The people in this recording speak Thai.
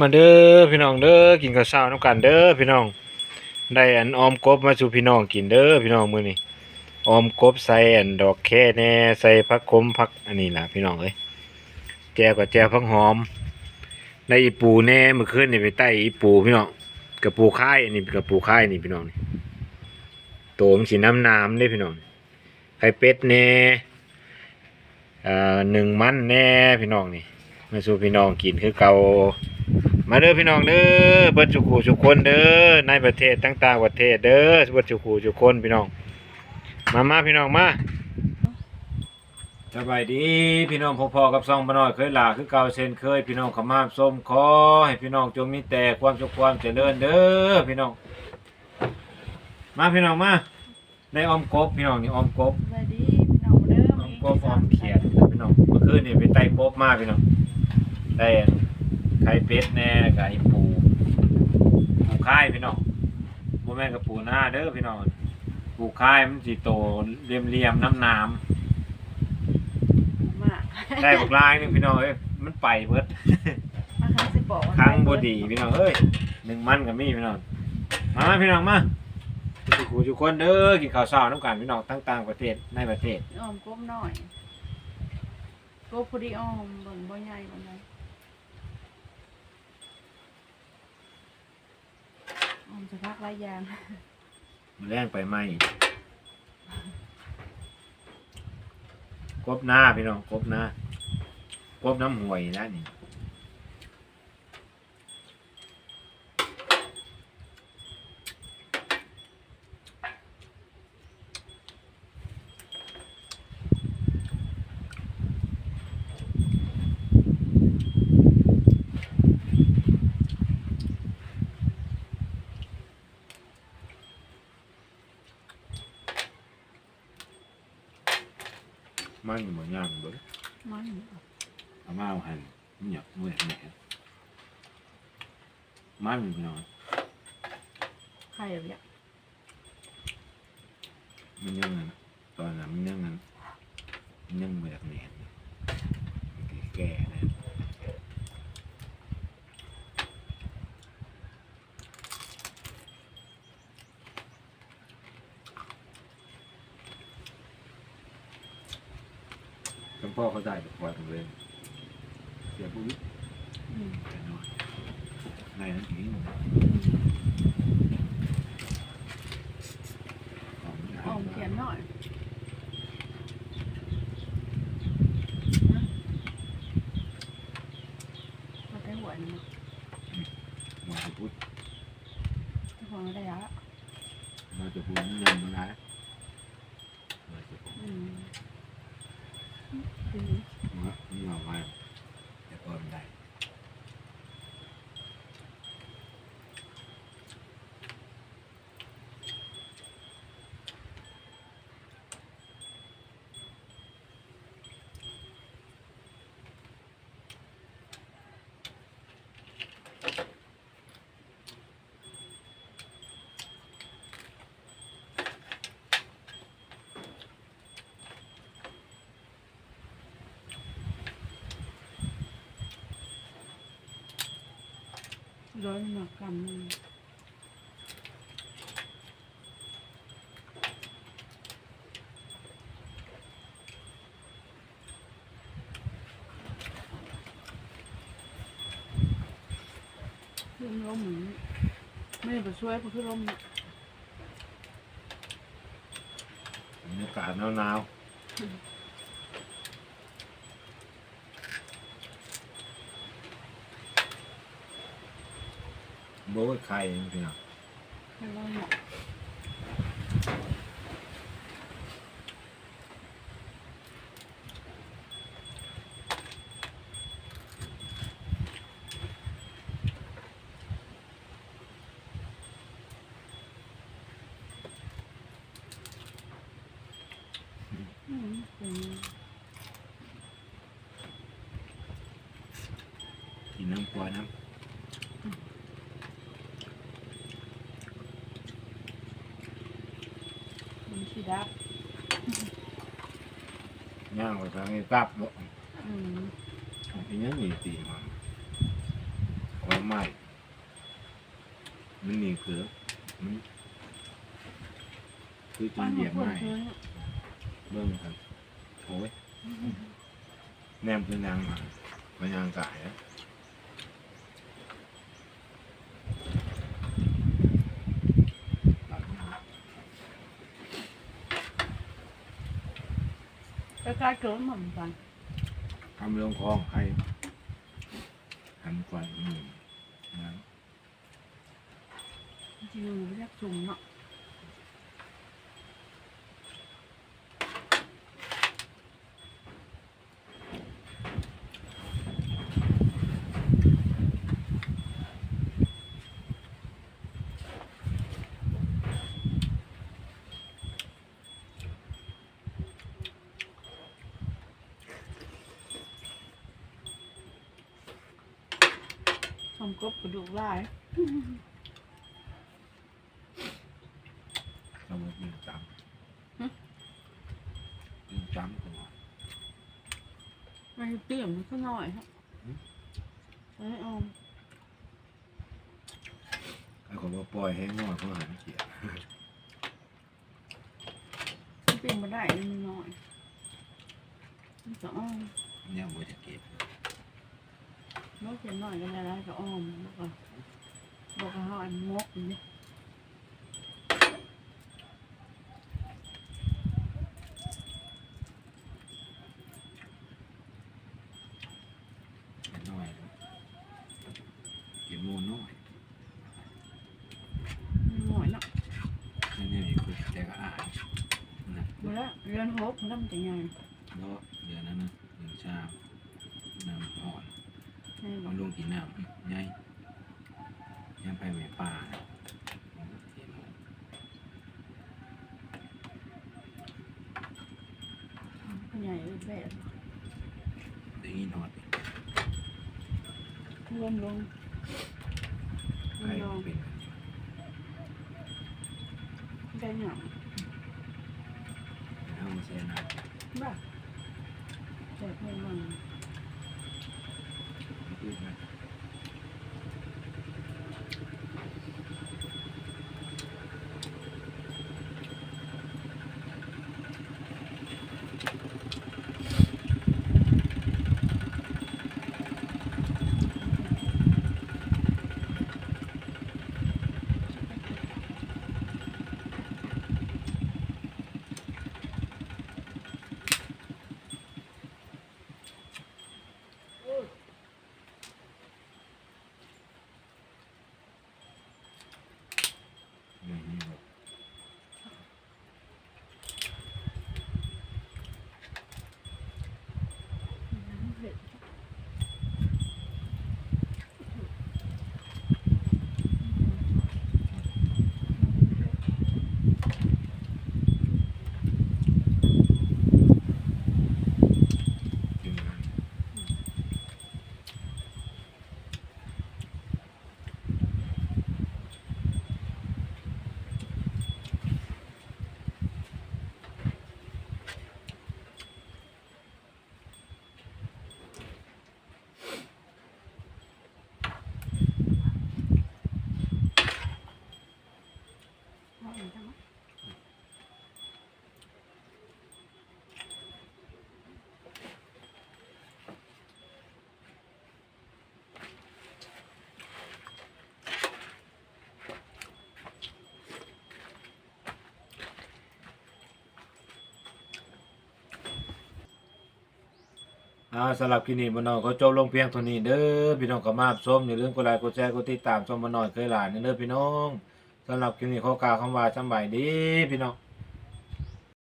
มาเด้อพี่น้องเด้อกินข้าวเช้าน้ำกันเด้อพี่น้องได้อันออมกบมาสู่พี่น้องกินเด้อพี่น้องมื้อนี้ออมกบใส่อันดอกแค่แน่ใส่ผักขมผักอันนี้ล่ะพี่น้องเอ้ยแจวกับแจวผักหอมได้อีปูแน่เมื่อคืนนี่ไปไต่อีปูพี่น้องกับปูค่ายอันนี้กับปูค่ายนี่พี่น้องนี่โตมสิน้ำน้ำเด้พี่น้องไข่เป็ดแน่อ่อหนึ่งมันแน่พี่น้องนี่มาสู่พี่น้องกินคือเก่า มาเด้อพี่น้องเด้อเบิดสุขูสุกคนเด้อในประเทศต่างๆประเทศเด้อเบิดสุขูสุกคนพี่น้อง มามาพี่น้องมาสบายดีพี่น้องพอๆกับซองบ่น้อยเคยลาคือเก่าเช่นเคย พี่น้องขมาส้มขอให้พี่น้องจงมีแต่ความสุขความเจริญเด้อพี่น้อง มาพี่น้องมาได้ออมกบพี่น้องนี่ออมกบสวัสดีพี่น้องเด้อน้องกบออมเขียดพี่น้องเมื่อคืนนี่ไปไต่กบมาพี่น้องได้ ไข่เป็ดแน่ไก่ปู ปูค่ายพี่น้องโมแม่นกับปูหน้าเด้อพี่น้อง ปูค่ายมันสิโตเรียมเรียมๆน้ำน้มาำได้บักลายหนึงพี่น้องเอ้ยมันไปเบิดมาครั้งสิบอกว่าครั้งบดีพี่น้องเอ้ยหนึ่งมันกับมีพี่น้อง มามาพี่น้องมาทุกคนทุกคนเด้อกินข้าวเช้าน้ำกันพี่น้องตั้งต่างประเทศในประเทศอ้อมกบหน่อยกบพอดีอ้อมเบิ่งบ่ใหญ่บ่ใหญ่อ้อม จะพักหลายอย่างมันแรงไปไหมกบหน้าพี่น้องกบหน้ากบน้ำห่วยนะนเหมือนย่างเบิ้ง มัน เอามาเอาหันมันหยับมือแหนมัน พี่น้องไข่แบบเนี้ยมันยังไงตอนนั้นมันยังไงมันยังแบบแหนนแก่ๆนะ คุณพ่อเขาได้ปล่อยผมเลยเสียปุ๊บอืมแต่น้อยในนั้นถึงหมดอ้อมเขียนหน่อยมาได้หัวนี่มาจะพูดทุกคนได้แล้ว มาจะพูดนี่ยังไม่ได้มาจะพูด อืมอืม มาไม่เอาไว้แต่ก่อนได้ ร้อยหนักกำนึงขึ้นลมเหมือนไม่ได้ไปช่วยเพราะขึ้นลมเนี่ยบรรยากาศหนาวๆ โบ้ยไข่พี่น้องขึ้นลมเนี่ยอืมเป็นกินน้ำกลัวน้มันชีดับำย่างไป ทางนี้กลับบ่อืมทีนี้มีตีมันคนบไม้มันหนีเขือมันคือจบ้านนเหยียบคนไม้เพิ่นเบิ่งครับโอ้ยแนมคือนางมาพยางกายอะ ใกล้ๆเกินเหมือนกันทำเรื่องคลองใครทำก่อนอืมนะจริงๆเรียกจุ่มเนาะ กบกระดูกลายสมมติหนึ่งจหึำหนึ่งจำตัวไม่เตี้ยมมันก็น้อยครับหึไอ้ออมไอ้คนว่าปล่อยให้งอเขาหันเขียมันเตี้ยมมาได้มันน้อยมันก็อ้อมเนี่ยว่าจะเก็บนก เขียนหน้อยก็ได้แล้วก็อ้อมแล้วก็บอกว่าเขาอันมกอย่างนี้เก็บน้อยเก็บมูน้อยมันน้อยเนาะนี่นี่คือแต่ก็อ่านนะมาแล้วเรือนหกนทำจะไงแล้วเดือนนั้นนะหนึ่งชามน้ำอ่อน ให้บอเอากลงกินน้ำไงยังไปไม่ป่าเห็นหมดผู้ใหญ่เออแบบได้ยินหอดรวมลงรใครวมลงเป็นได้หยังเอาเสียนะบ้าแต่เพื่อนมัน พู อ่าสำหรับคลินี้มันน้อยก็จบลงเพียงเท่านี้เด้อพี่น้องก็มารับชมอย่าลืมกดไลค์กดแชร์กดติดตามชมมันนอนเคยหลานเด้อพี่น้องสำหรับคลินี้ขอกาคำว่าสำบายดีพี่น้อง